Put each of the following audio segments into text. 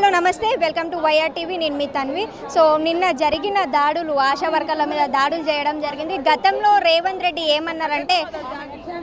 Hello నమస్తే. Welcome to YR TV. నేను మీ తన్వి. సో నిన్న జరిగిన దాడులు ఆశా వర్గాల మీద దాడులు చేయడం జరిగింది. గతంలో రేవంత్ రెడ్డి ఏమన్నారంటే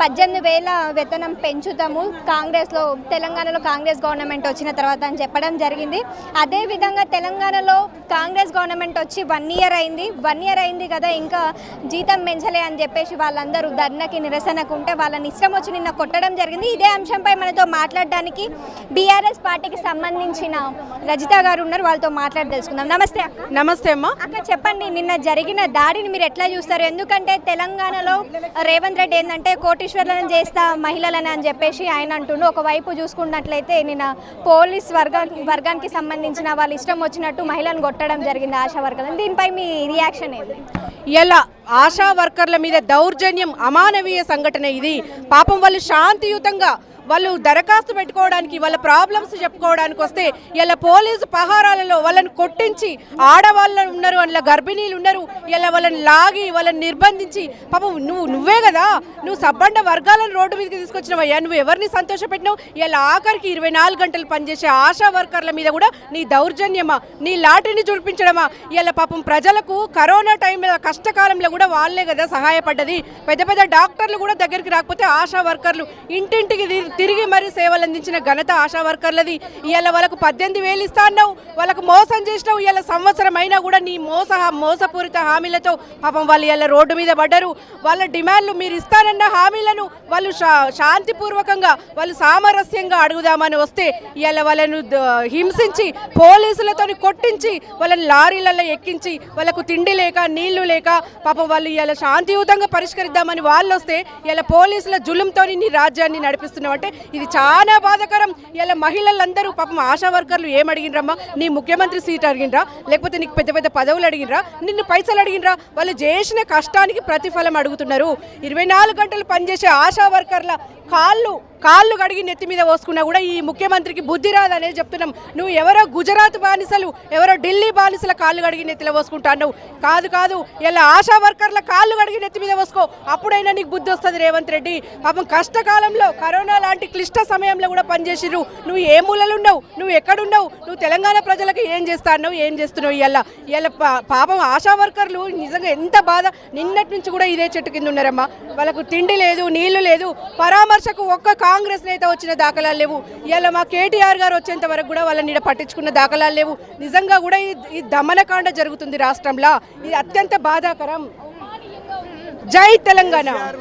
పద్దెనిమిది వేల వేతనం పెంచుతాము. కాంగ్రెస్లో తెలంగాణలో కాంగ్రెస్ గవర్నమెంట్ వచ్చిన తర్వాత అని చెప్పడం జరిగింది. అదేవిధంగా తెలంగాణలో కాంగ్రెస్ గవర్నమెంట్ వచ్చి వన్ ఇయర్ అయింది. వన్ ఇయర్ అయింది కదా ఇంకా జీతం పెంచలే అని చెప్పేసి వాళ్ళందరూ ధర్నకి నిరసనకు ఉంటే వాళ్ళని ఇష్టం వచ్చి నిన్న కొట్టడం జరిగింది. ఇదే అంశంపై మనతో మాట్లాడడానికి బీఆర్ఎస్ పార్టీకి సంబంధించిన రజిత గారు ఉన్నారు వాళ్ళతో మాట్లాడి తెలుసుకుందాం. నమస్తే అక్క. నమస్తే అమ్మా. అక్క చెప్పండి నిన్న జరిగిన దాడిని మీరు ఎట్లా చూస్తారు? ఎందుకంటే తెలంగాణలో రేవంత్ రెడ్డి ఏంటంటే కోటీశ్వర్లను చేస్తా మహిళలని అని చెప్పేసి ఆయన అంటుండు. ఒకవైపు చూసుకున్నట్లయితే నిన్న పోలీస్ వర్గా వర్గానికి సంబంధించిన వాళ్ళు ఇష్టం వచ్చినట్టు మహిళలను కొట్టడం జరిగింది ఆశా వర్గాలను దీనిపై మీ రియాక్షన్ ఏంది ఎలా ఆశా వర్కర్ల మీద దౌర్జన్యం అమానవీయ సంఘటన ఇది. పాపం వాళ్ళు శాంతియుతంగా వాళ్ళు దరఖాస్తు పెట్టుకోవడానికి వాళ్ళ ప్రాబ్లమ్స్ చెప్పుకోవడానికి వస్తే ఇలా పోలీసు పహారాలలో వాళ్ళని కొట్టించి ఆడవాళ్ళు ఉన్నారు అందులో గర్భిణీలు ఉన్నారు ఇలా వాళ్ళని లాగి వాళ్ళని నిర్బంధించి పాపం నువ్వు నువ్వే కదా నువ్వు సబ్బండ వర్గాలను రోడ్డు మీదకి తీసుకొచ్చినవయ్యా నువ్వు ఎవరిని సంతోషపెట్టినావు? ఇలా ఆఖరికి ఇరవై నాలుగు గంటలు పనిచేసే ఆశా వర్కర్ల మీద కూడా నీ దౌర్జన్యమా నీ లాటరీని చూపించడమా? ఇలా పాపం ప్రజలకు కరోనా టైంలో కష్టకాలంలో కూడా వాళ్ళే కదా సహాయపడ్డది. పెద్ద పెద్ద డాక్టర్లు కూడా దగ్గరికి రాకపోతే ఆశా వర్కర్లు ఇంటింటికి తిరిగి మరి సేవలు అందించిన ఘనత ఆశా వర్కర్లది. ఇవాళ వాళ్ళకు పద్దెనిమిది వేలు ఇస్తా అన్నావు. వాళ్ళకు మోసం చేసినావు. ఇవాళ సంవత్సరం అయినా కూడా నీ మోస మోసపూరిత హామీలతో పాపం వాళ్ళు ఇవాళ రోడ్డు మీద పడ్డరు. వాళ్ళ డిమాండ్లు మీరు ఇస్తానన్న హామీలను వాళ్ళు శాంతిపూర్వకంగా వాళ్ళు సామరస్యంగా అడుగుదామని వస్తే ఇవాళ వాళ్ళను హింసించి పోలీసులతో కొట్టించి వాళ్ళని లారీలలో ఎక్కించి వాళ్ళకు తిండి లేక నీళ్ళు లేక పాపం వాళ్ళు ఇవాళ శాంతియుతంగా పరిష్కరిద్దామని వాళ్ళు వస్తే ఇలా పోలీసుల జులుంతో నీ రాజ్యాన్ని నడిపిస్తున్నావు. అంటే ఇది చాలా బాధాకరం. ఇలా మహిళలందరూ పాపం ఆశా వర్కర్లు ఏం అడిగినరమ్మా నీ ముఖ్యమంత్రి సీట్ అడిగినరా లేకపోతే నీకు పెద్ద పెద్ద పదవులు అడిగినరా నిన్ను పైసలు అడిగినరా వాళ్ళు చేసిన కష్టానికి ప్రతిఫలం అడుగుతున్నారు. ఇరవై నాలుగు గంటలు పనిచేసే ఆశా వర్కర్ల కాళ్ళు కాళ్ళు కడిగి నెత్తి మీద పోసుకున్నా కూడా ఈ ముఖ్యమంత్రికి బుద్ధి రాదనే చెప్తున్నాం. నువ్వు ఎవరో గుజరాత్ బానిసలు ఎవరో ఢిల్లీ బానిసల కాళ్ళు కడిగి నెత్తిలో పోసుకుంటా కాదు కాదు. ఇలా ఆశా వర్కర్ల కాళ్ళు కడిగి నెత్తి మీద పోసుకో. అప్పుడైనా నీకు బుద్ధి వస్తుంది రేవంత్ రెడ్డి. పాపం కష్టకాలంలో కరోనా లాంటి క్లిష్ట సమయంలో కూడా పనిచేసిర్రు. నువ్వు ఏ మూలలు ఉండవు నువ్వు ఎక్కడున్నావు నువ్వు తెలంగాణ ప్రజలకు ఏం చేస్తాను ఏం చేస్తున్నావు ఇవాళ ఇవాళ పా- పాపం ఆశా వర్కర్లు నిజంగా ఎంత బాధ. నిన్నటి నుంచి కూడా ఇదే చెట్టు కింద ఉన్నారమ్మా. వాళ్ళకు తిండి లేదు నీళ్ళు లేదు. పరామర్శకు ఒక్క కాంగ్రెస్ నేత వచ్చిన దాఖలాలు లేవు. ఇవాళ మా కేటీఆర్ గారు వచ్చేంత వరకు కూడా వాళ్ళని ఇక్కడ పట్టించుకున్న దాఖలాలు లేవు. నిజంగా కూడా ఈ ఈ దమనకాండ జరుగుతుంది రాష్ట్రంలో. ఇది అత్యంత బాధాకరం. జై తెలంగాణ.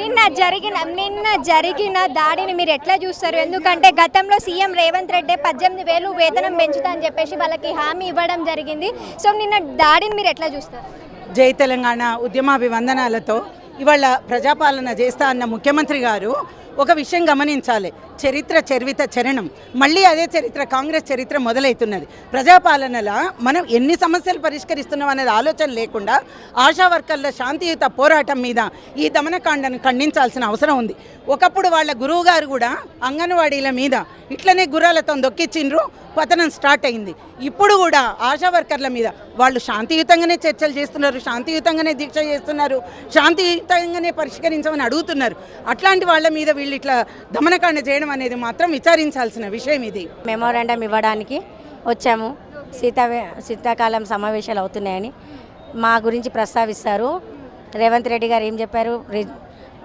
నిన్న జరిగిన నిన్న జరిగిన దాడిని మీరు ఎట్లా చూస్తారు? ఎందుకంటే గతంలో సీఎం రేవంత్ రెడ్డి పద్దెనిమిది వేలు వేతనం పెంచుతా అని చెప్పేసి వాళ్ళకి హామీ ఇవ్వడం జరిగింది. సో నిన్న దాడిని మీరు ఎట్లా చూస్తారు? జై తెలంగాణ ఉద్యమాభివందనాలతో ఇవాళ ప్రజాపాలన చేస్తా అన్న ముఖ్యమంత్రి గారు ఒక విషయం గమనించాలి. చరిత్ర చరివిత చరణం. మళ్ళీ అదే చరిత్ర కాంగ్రెస్ చరిత్ర మొదలవుతున్నది ప్రజాపాలనలా మనం ఎన్ని సమస్యలు పరిష్కరిస్తున్నాం అనేది ఆలోచన లేకుండా ఆశా వర్కర్ల శాంతియుత పోరాటం మీద ఈ దమనకాండను ఖండించాల్సిన అవసరం ఉంది. ఒకప్పుడు వాళ్ళ గురువు గారు కూడా అంగన్వాడీల మీద ఇట్లనే గుర్రాలతో దొక్కిచ్చిండ్రు పతనం స్టార్ట్ అయింది. ఇప్పుడు కూడా ఆశా వర్కర్ల మీద వాళ్ళు శాంతియుతంగానే చర్చలు చేస్తున్నారు శాంతియుతంగానే దీక్ష చేస్తున్నారు శాంతియుతంగానే పరిష్కరించమని అడుగుతున్నారు. అట్లాంటి వాళ్ళ మీద వీళ్ళు ఇట్లా దమనకాండ చేయడం అనేది మాత్రం విచారించాల్సిన విషయం ఇది. మెమోరాండం ఇవ్వడానికి వచ్చాము. శీతా శీతాకాలం సమావేశాలు అవుతున్నాయని మా గురించి ప్రస్తావిస్తారు. రేవంత్ రెడ్డి గారు ఏం చెప్పారు?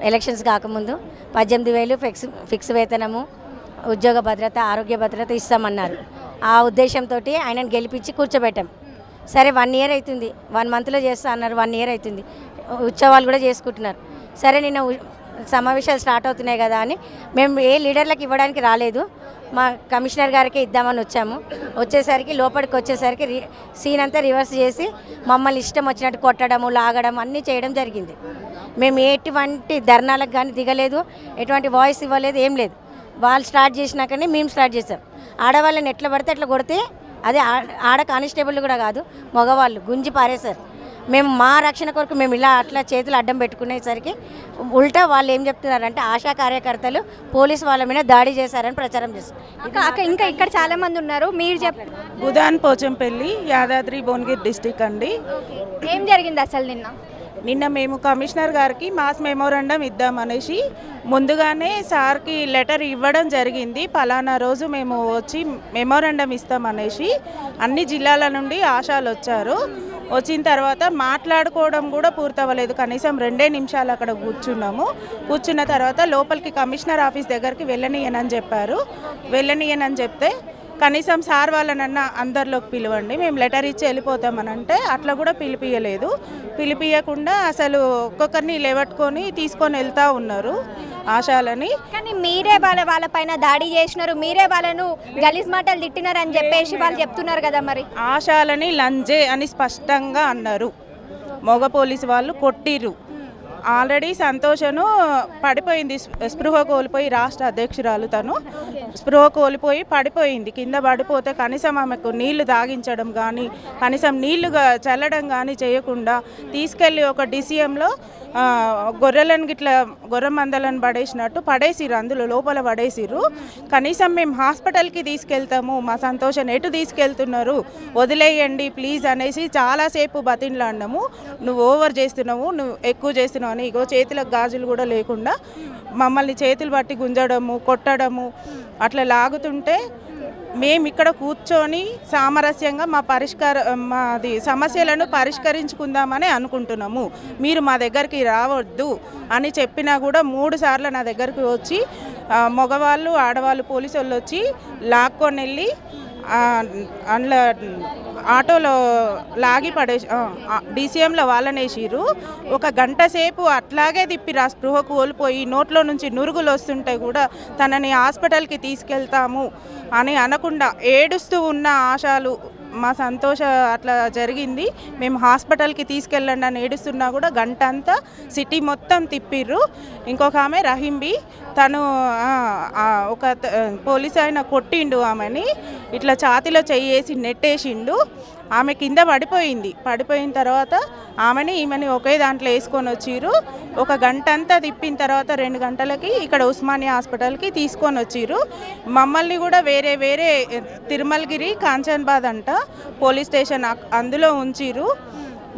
ఎలక్షన్స్ కాకముందు పద్దెనిమిది వేలు ఫిక్స్ ఫిక్స్ వేతనము ఉద్యోగ భద్రత ఆరోగ్య భద్రత ఇస్తామన్నారు. ఆ ఉద్దేశంతో ఆయనను గెలిపించి కూర్చోబెట్టాం. సరే వన్ ఇయర్ అవుతుంది వన్ మంత్లో చేస్తా అన్నారు వన్ ఇయర్ అవుతుంది ఉత్సవాలు కూడా చేసుకుంటున్నారు. సరే నిన్న ఉ- సమావేశాలు స్టార్ట్ అవుతున్నాయి కదా అని మేము ఏ లీడర్లకు ఇవ్వడానికి రాలేదు. మా కమిషనర్ గారికి ఇద్దామని వచ్చాము. వచ్చేసరికి లోపలికి వచ్చేసరికి రి సీన్ అంతా రివర్స్ చేసి మమ్మల్ని ఇష్టం వచ్చినట్టు కొట్టడము లాగడం అన్నీ చేయడం జరిగింది. మేము ఎటువంటి ధర్నాలకు కానీ దిగలేదు ఎటువంటి వాయిస్ ఇవ్వలేదు ఏం లేదు. వాళ్ళు స్టార్ట్ చేసినాకనే మేము స్టార్ట్ చేసాం. ఆడవాళ్ళని ఎట్లా పడితే అట్లా కొడితే అదే ఆడ కానిస్టేబుల్ కూడా కాదు మగవాళ్ళు గుంజి పారేశారు. మేము మా రక్షణ కొరకు మేము ఇలా అట్లా చేతులు అడ్డం పెట్టుకునేసరికి ఉల్టా వాళ్ళు ఏం చెప్తున్నారంటే ఆశా కార్యకర్తలు పోలీసు వాళ్ళ మీద దాడి చేశారని ప్రచారం చేస్తారు ఇంకా ఇక్కడ చాలా మంది ఉన్నారు. మీరు చెప్ బుధాన్ పోచంపల్లి యాదాద్రి భువనగిరి డిస్టిక్ అండి. ఏం జరిగింది అసలు నిన్న? నిన్న మేము కమిషనర్ గారికి మాస్ మెమోరాండం ఇద్దామనేసి ముందుగానే సార్కి లెటర్ ఇవ్వడం జరిగింది. పలానా రోజు మేము వచ్చి మెమోరాండం ఇస్తామనేసి అన్ని జిల్లాల నుండి ఆశాలు వచ్చారు. వచ్చిన తర్వాత మాట్లాడుకోవడం కూడా పూర్తవ్వలేదు. కనీసం రెండే నిమిషాలు అక్కడ కూర్చున్నాము. కూర్చున్న తర్వాత లోపలికి కమిషనర్ ఆఫీస్ దగ్గరికి వెళ్ళనీయనని చెప్పారు. వెళ్ళనీయనని చెప్తే కనీసం సార్ వాళ్ళనన్నా అందరిలోకి పిలవండి. మేము లెటర్ ఇచ్చి వెళ్ళిపోతామని అంటే అట్లా కూడా పిలిపియలేదు. పిలిపియకుండా అసలు ఒక్కొక్కరిని లేవట్టుకొని తీసుకొని వెళ్తా ఉన్నారు ఆశాలని. కానీ మీరే వాళ్ళ వాళ్ళపైన దాడి చేసినారు. మీరే వాళ్ళను గలీజ్ మాటలు తిట్టినారు అని చెప్పేసి వాళ్ళు చెప్తున్నారు కదా మరి. ఆశాలని లంజే అని స్పష్టంగా అన్నారు. మగ పోలీసు వాళ్ళు కొట్టిర్రు. ఆల్రెడీ సంతోషను పడిపోయింది. స్పృహ కోల్పోయి రాష్ట్ర అధ్యక్షురాలు తను. స్పృహ కోల్పోయి పడిపోయింది. కింద పడిపోతే కనీసం ఆమెకు నీళ్ళు తాగించడం కానీ కనీసం నీళ్ళు చల్లడం కానీ చేయకుండా తీసుకెళ్ళి ఒక డిసిఎంలో గొర్రెలను గిట్ల గొర్రె మందలను పడేసినట్టు పడేసిరు అందులో లోపల పడేసిర్రు. కనీసం మేము హాస్పిటల్కి తీసుకెళ్తాము మా సంతోషం ఎటు తీసుకెళ్తున్నారు వదిలేయండి ప్లీజ్ అనేసి చాలాసేపు బతిన్లాడినాము. నువ్వు ఓవర్ చేస్తున్నావు నువ్వు ఎక్కువ చేస్తున్నావు అని ఇగో చేతులకు గాజులు కూడా లేకుండా మమ్మల్ని చేతులు పట్టి గుంజడము కొట్టడము అట్లా లాగుతుంటే మేము ఇక్కడ కూర్చొని సామరస్యంగా మా పరిష్కార మాది సమస్యలను పరిష్కరించుకుందామని అనుకుంటున్నాము. మీరు మా దగ్గరికి రావద్దు అని చెప్పినా కూడా మూడు సార్లు నా దగ్గరకు వచ్చి మగవాళ్ళు ఆడవాళ్ళు పోలీసు వాళ్ళు వచ్చి లాక్కొని వెళ్ళి అందులో ఆటోలో లాగి పడేసి డీసీఎంలో వాళ్ళనేసిర్రు. ఒక గంట సేపు అట్లాగే తిప్పిరు ఆ స్పృహ కోల్పోయి నోట్లో నుంచి నురుగులు వస్తుంటే కూడా తనని హాస్పిటల్కి తీసుకెళ్తాము అని అనకుండా ఏడుస్తూ ఉన్న ఆశాలు మా సంతోష అట్లా జరిగింది. మేము హాస్పిటల్కి తీసుకెళ్ళండి అని ఏడుస్తున్నా కూడా గంట అంతా సిటీ మొత్తం తిప్పిర్రు. ఇంకొక ఆమె రహింబి తను ఒక త- పోలీస్ ఆయన కొట్టిండు ఆమెని. ఇట్లా ఛాతిలో చెయ్యేసి నెట్టేసిండు. ఆమె కింద పడిపోయింది. పడిపోయిన తర్వాత ఆమెని ఈమెని ఒకే దాంట్లో వేసుకొని వచ్చిర్రు. ఒక గంట అంతా తిప్పిన తర్వాత రెండు గంటలకి ఇక్కడ ఉస్మానియా హాస్పిటల్కి తీసుకొని వచ్చిర్రు. మమ్మల్ని కూడా వేరే వేరే తిరుమలగిరి కాంచన్బాద్ అంట పోలీస్ స్టేషన్ అందులో ఉంచిర్రు.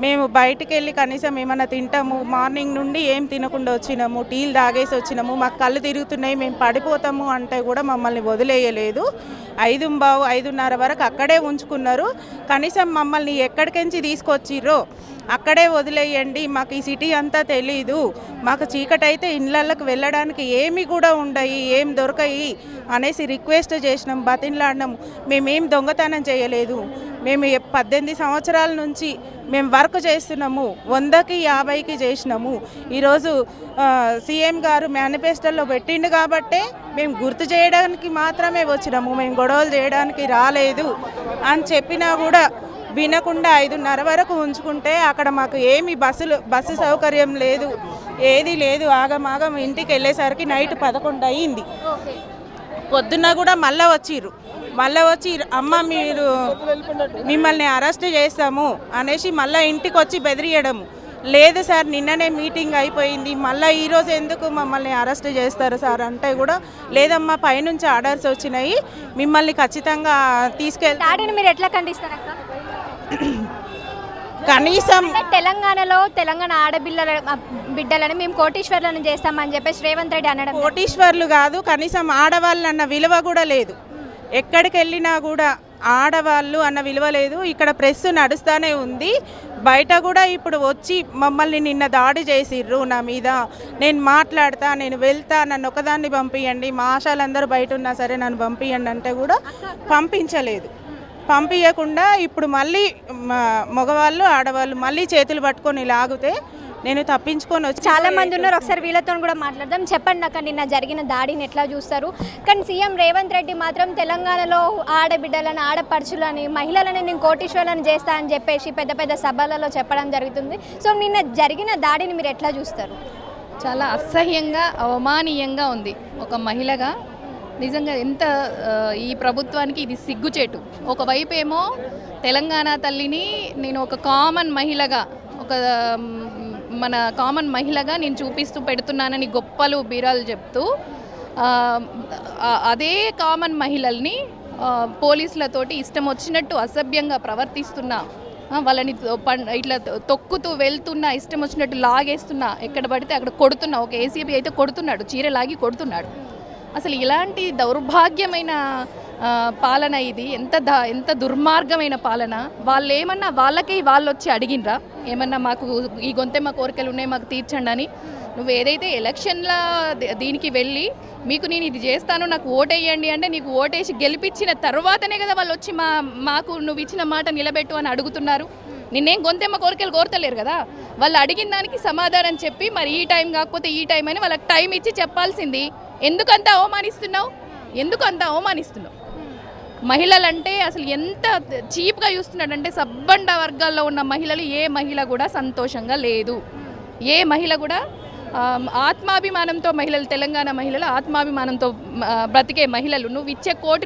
మేము బయటికి వెళ్ళి కనీసం ఏమైనా తింటాము మార్నింగ్ నుండి ఏం తినకుండా వచ్చినాము టీలు తాగేసి వచ్చినాము మాకు కళ్ళు తిరుగుతున్నాయి మేము పడిపోతాము అంటే కూడా మమ్మల్ని వదిలేయలేదు. ఐదు బావు ఐదున్నర వరకు అక్కడే ఉంచుకున్నారు. కనీసం మమ్మల్ని ఎక్కడికెంచి తీసుకొచ్చిర్రో అక్కడే వదిలేయండి మాకు ఈ సిటీ అంతా తెలీదు. మాకు చీకటైతే ఇళ్ళకి వెళ్ళడానికి ఏమి కూడా ఉండయి ఏం దొరకయి అనేసి రిక్వెస్ట్ చేసినాం బతిన్లాడినాం మేమేం దొంగతనం చేయలేదు. మేము పద్దెనిమిది సంవత్సరాల నుంచి మేము వర్క్ చేస్తున్నాము వందకి యాభైకి చేసినాము. ఈరోజు సీఎం గారు మేనిఫెస్టోలో పెట్టిండు కాబట్టే మేము గుర్తు చేయడానికి మాత్రమే వచ్చినాము మేము గొడవలు చేయడానికి రాలేదు అని చెప్పినా కూడా వినకుండా ఐదున్నర వరకు ఉంచుకుంటే అక్కడ మాకు ఏమి బస్సులు బస్సు సౌకర్యం లేదు ఏది లేదు. ఆగమాగం ఇంటికి వెళ్ళేసరికి నైట్ పదకొండు అయ్యింది పొద్దున్న కూడా మళ్ళీ వచ్చిర్రు. మళ్ళీ వచ్చి అమ్మ మీరు మిమ్మల్ని అరెస్ట్ చేస్తాము అనేసి మళ్ళీ ఇంటికి వచ్చి బెదిరియడము. లేదు సార్ నిన్ననే మీటింగ్ అయిపోయింది. మళ్ళీ ఈరోజు ఎందుకు మమ్మల్ని అరెస్ట్ చేస్తారు సార్? అంటే కూడా లేదమ్మా పైనుంచి ఆర్డర్స్ వచ్చినాయి. మిమ్మల్ని ఖచ్చితంగా తీసుకెళ్తారు మీరు ఎట్లా ఖండిస్తారు కనీసం తెలంగాణలో తెలంగాణ ఆడపిల్లల ఆ, బిడ్డలను మేము కోటీశ్వర్లను చేస్తామని చెప్పేసి రేవంత్ రెడ్డి అనడం. కోటీశ్వర్లు కాదు కనీసం ఆడవాళ్ళు అన్న విలువ కూడా లేదు. ఎక్కడికి వెళ్ళినా కూడా ఆడవాళ్ళు అన్న విలువ లేదు. ఇక్కడ ప్రెస్ నడుస్తూనే ఉంది. బయట కూడా ఇప్పుడు వచ్చి మమ్మల్ని నిన్న దాడి చేసిర్రు నా మీద. నేను మాట్లాడతా నేను వెళ్తా నన్ను ఒకదాన్ని పంపించండి మా ఆశాలందరూ బయట ఉన్నా సరే నన్ను పంపించండి అంటే కూడా పంపించలేదు. పంపించకుండా ఇప్పుడు మళ్ళీ మ- మగవాళ్ళు ఆడవాళ్ళు మళ్ళీ చేతులు పట్టుకొని లాగితే నేను తప్పించుకొని వచ్చి చాలా మంది ఉన్నారు. ఒకసారి వీళ్ళతో కూడా మాట్లాడదాం. చెప్పండి అక్క నిన్న జరిగిన దాడిని ఎట్లా చూస్తారు? కానీ సీఎం రేవంత్ రెడ్డి మాత్రం తెలంగాణలో ఆడబిడ్డలను ఆడపడుచులని మహిళలని నేను కోటీశ్వరులను చేస్తా అని చెప్పేసి పెద్ద పెద్ద సభలలో చెప్పడం జరుగుతుంది. సో నిన్న జరిగిన దాడిని మీరు ఎట్లా చూస్తారు? చాలా అసహ్యంగా అవమానీయంగా ఉంది. ఒక మహిళగా నిజంగా ఎంత ఈ ప్రభుత్వానికి ఇది సిగ్గుచేటు. ఒకవైపు ఏమో తెలంగాణ తల్లిని నేను ఒక కామన్ మహిళగా ఒక మన కామన్ మహిళగా నేను చూపిస్తూ పెడుతున్నానని గొప్పలు బీరాలు చెప్తూ అదే కామన్ మహిళల్ని పోలీసులతోటి ఇష్టం వచ్చినట్టు అసభ్యంగా ప్రవర్తిస్తున్న వాళ్ళని ఇట్లా తొక్కుతూ వెళ్తున్నా ఇష్టం వచ్చినట్టు లాగేస్తున్నా ఎక్కడ పడితే అక్కడ కొడుతున్నా ఒక ఏసీబీ అయితే కొడుతున్నాడు చీర లాగి కొడుతున్నాడు. అసలు ఇలాంటి దౌర్భాగ్యమైన పాలన ఇది. ఎంత దా ఎంత దుర్మార్గమైన పాలన. వాళ్ళు ఏమన్నా వాళ్ళకే వాళ్ళు వచ్చి అడిగినరా? ఏమన్నా మాకు ఈ గొంతే మా కోరికలు ఉన్నాయి మాకు తీర్చండి అని. నువ్వు ఏదైతే ఎలక్షన్ల దీనికి వెళ్ళి మీకు నేను ఇది చేస్తాను నాకు ఓటేయండి అంటే నీకు ఓటేసి గెలిపించిన తర్వాతనే కదా వాళ్ళు వచ్చి మా మాకు నువ్వు ఇచ్చిన మాట నిలబెట్టు అని అడుగుతున్నారు. నిన్నేం గొంతెమ్మ కోరికలు కోరతలేరు కదా. వాళ్ళు అడిగిన దానికి సమాధానం చెప్పి మరి ఈ టైం కాకపోతే ఈ టైం అని వాళ్ళకి టైం ఇచ్చి చెప్పాల్సింది. ఎందుకంత అవమానిస్తున్నావు? ఎందుకు అంత అవమానిస్తున్నావు? మహిళలంటే అసలు ఎంత చీప్గా చూస్తున్నాడంటే సబ్బండ వర్గాల్లో ఉన్న మహిళలు ఏ మహిళ కూడా సంతోషంగా లేదు. ఏ మహిళ కూడా ఆత్మాభిమానంతో మహిళలు తెలంగాణ మహిళలు ఆత్మాభిమానంతో బ్రతికే మహిళలు. నువ్వు ఇచ్చే కోటి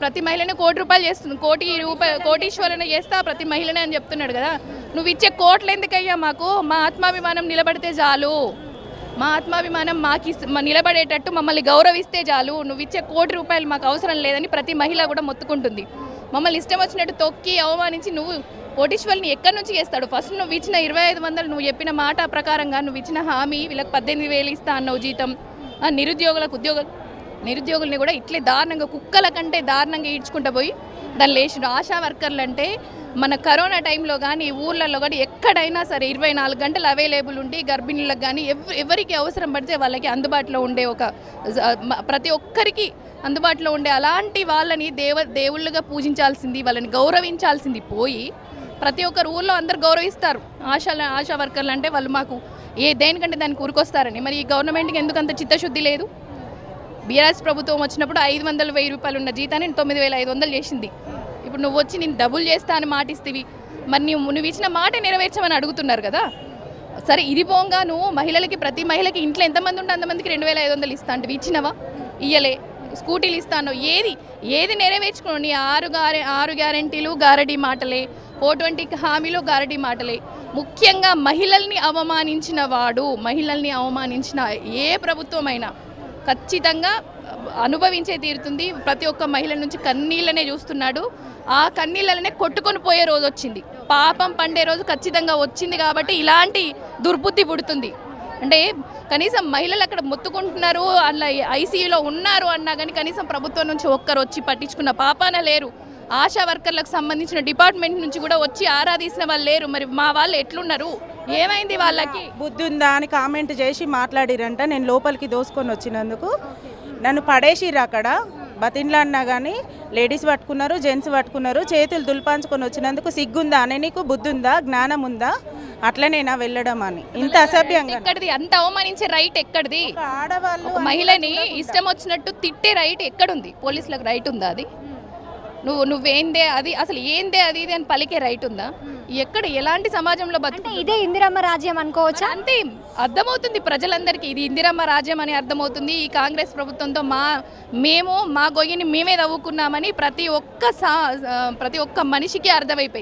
ప్రతి మహిళనే కోటి రూపాయలు చేస్తుంది. కోటి రూపాయ కోటీశ్వరణ చేస్తా ప్రతి మహిళనే అని చెప్తున్నాడు కదా. నువ్వు ఇచ్చే కోట్లు ఎందుకయ్యా మాకు? మా ఆత్మాభిమానం నిలబడితే చాలు. మా ఆత్మాభిమానం మాకు నిలబడేటట్టు మమ్మల్ని గౌరవిస్తే చాలు. నువ్వు ఇచ్చే కోటి రూపాయలు మాకు అవసరం లేదని ప్రతి మహిళ కూడా మొత్తుకుంటుంది. మమ్మల్ని ఇష్టం వచ్చినట్టు తొక్కి అవమానించి నువ్వు కోటీశ్వరుని ఎక్కడి నుంచి చేస్తాడు? ఫస్ట్ నువ్వు ఇచ్చిన ఇరవై ఐదు వందలు నువ్వు చెప్పిన మాట ప్రకారంగా నువ్వు ఇచ్చిన హామీ వీళ్ళకి పద్దెనిమిది వేలు ఇస్తా అన్నావు జీతం. ఆ నిరుద్యోగులకు ఉద్యోగ నిరుద్యోగుల్ని కూడా ఇట్లే దారుణంగా కుక్కల కంటే దారుణంగా ఈడ్చుకుంటూ పోయి దాన్ని లేచిన ఆశా వర్కర్లు అంటే మన కరోనా టైంలో కానీ ఊర్లలో కానీ ఎక్కడైనా సరే ఇరవై నాలుగు గంటలు అవైలబుల్ ఉండి గర్భిణీలకు కానీ ఎవరికి అవసరం పడితే వాళ్ళకి అందుబాటులో ఉండే ఒక ప్రతి ఒక్కరికి అందుబాటులో ఉండే అలాంటి వాళ్ళని దేవ దేవుళ్ళుగా పూజించాల్సింది వాళ్ళని గౌరవించాల్సింది పోయి ప్రతి ఒక్కరు ఊళ్ళో అందరు గౌరవిస్తారు. ఆశా ఆశా వర్కర్లు అంటే వాళ్ళు మాకు ఏ దేనికంటే దానికి ఊరుకొస్తారని మరి ఈ గవర్నమెంట్కి ఎందుకంత చిత్తశుద్ధి లేదు? బీఆర్ఎస్ ప్రభుత్వం వచ్చినప్పుడు ఐదు వందలు వెయ్యి రూపాయలు ఉన్న జీతాన్ని తొమ్మిది వేల ఐదు వందలు చేసింది. ఇప్పుడు నువ్వు వచ్చి నేను డబుల్ చేస్తా అని మాటిస్తేవి మరి నువ్వు నువ్వు ఇచ్చిన మాట నెరవేర్చమని అడుగుతున్నారు కదా. సరే ఇది పోగా నువ్వు మహిళలకి ప్రతి మహిళకి ఇంట్లో ఎంతమంది ఉంటే అంతమందికి రెండు వేల ఐదు వందలు ఇస్తా అంటే ఇచ్చినవా? ఇయ్యలే. స్కూటీలు ఇస్తాను ఏది? ఏది నెరవేర్చుకోండి ఆరు గారె ఆరు గ్యారంటీలు గారడీ మాటలే. ఫోర్ ట్వంటీ హామీలు గారడీ మాటలే. ముఖ్యంగా మహిళల్ని అవమానించిన వాడు మహిళల్ని అవమానించిన ఏ ప్రభుత్వమైనా ఖచ్చితంగా అనుభవించే తీరుతుంది. ప్రతి ఒక్క మహిళ నుంచి కన్నీళ్ళనే చూస్తున్నాడు. ఆ కన్నీళ్ళనే కొట్టుకొని పోయే రోజు వచ్చింది. పాపం పండే రోజు ఖచ్చితంగా వచ్చింది కాబట్టి ఇలాంటి దుర్బుద్ధి పుడుతుంది. అంటే కనీసం మహిళలు అక్కడ మొత్తుకుంటున్నారు అలా ఐసీయూలో ఉన్నారు అన్నా కానీ కనీసం ప్రభుత్వం నుంచి ఒక్కరు వచ్చి పట్టించుకున్న పాపాన లేరు. ఆశా వర్కర్లకు సంబంధించిన డిపార్ట్మెంట్ నుంచి కూడా వచ్చి ఆరాధించిన వాళ్ళు లేరు. మరి మా వాళ్ళు ఎట్లున్నారు? ఏమైంది వాళ్ళకి? బుద్ధి ఉందా అని కామెంట్ చేసి మాట్లాడిరంట. నేను లోపలికి దోసుకొని వచ్చినందుకు. నన్ను పడేసిర్రు అక్కడ. బతిన్లాడినా కానీ లేడీస్ పట్టుకున్నారు జెంట్స్ పట్టుకున్నారు చేతులు దులిపాంచుకొని వచ్చినందుకు సిగ్గుందా అని నీకు? బుద్ధి ఉందా జ్ఞానం ఉందా అట్లనేనా వెళ్ళడం అని. ఇంత అసభ్యంగా ఎక్కడిది? అంత అవమానించే రైట్ ఎక్కడిది? ఆడవాళ్ళు మహిళని ఇష్టం వచ్చినట్టు తిట్టే రైట్ ఎక్కడుంది? పోలీసులకు రైట్ ఉందా అది? నువ్వు నువ్వేందే అది అసలు ఏందే అది ఇది అని పలికే రైట్ ఉందా? ఎక్కడ ఎలాంటి సమాజంలో బతుకు ఇదే ఇందిరమ్మ రాజ్యం అనుకోవచ్చా? అంతే అర్థమవుతుంది ప్రజలందరికీ ఇది ఇందిరమ్మ రాజ్యం అని అర్థమవుతుంది. ఈ కాంగ్రెస్ ప్రభుత్వంతో మా మేము మా గొయ్యిని మేమే తవ్వుకున్నామని ప్రతి ఒక్క సా ప్రతి ఒక్క మనిషికి అర్థమైపోయింది.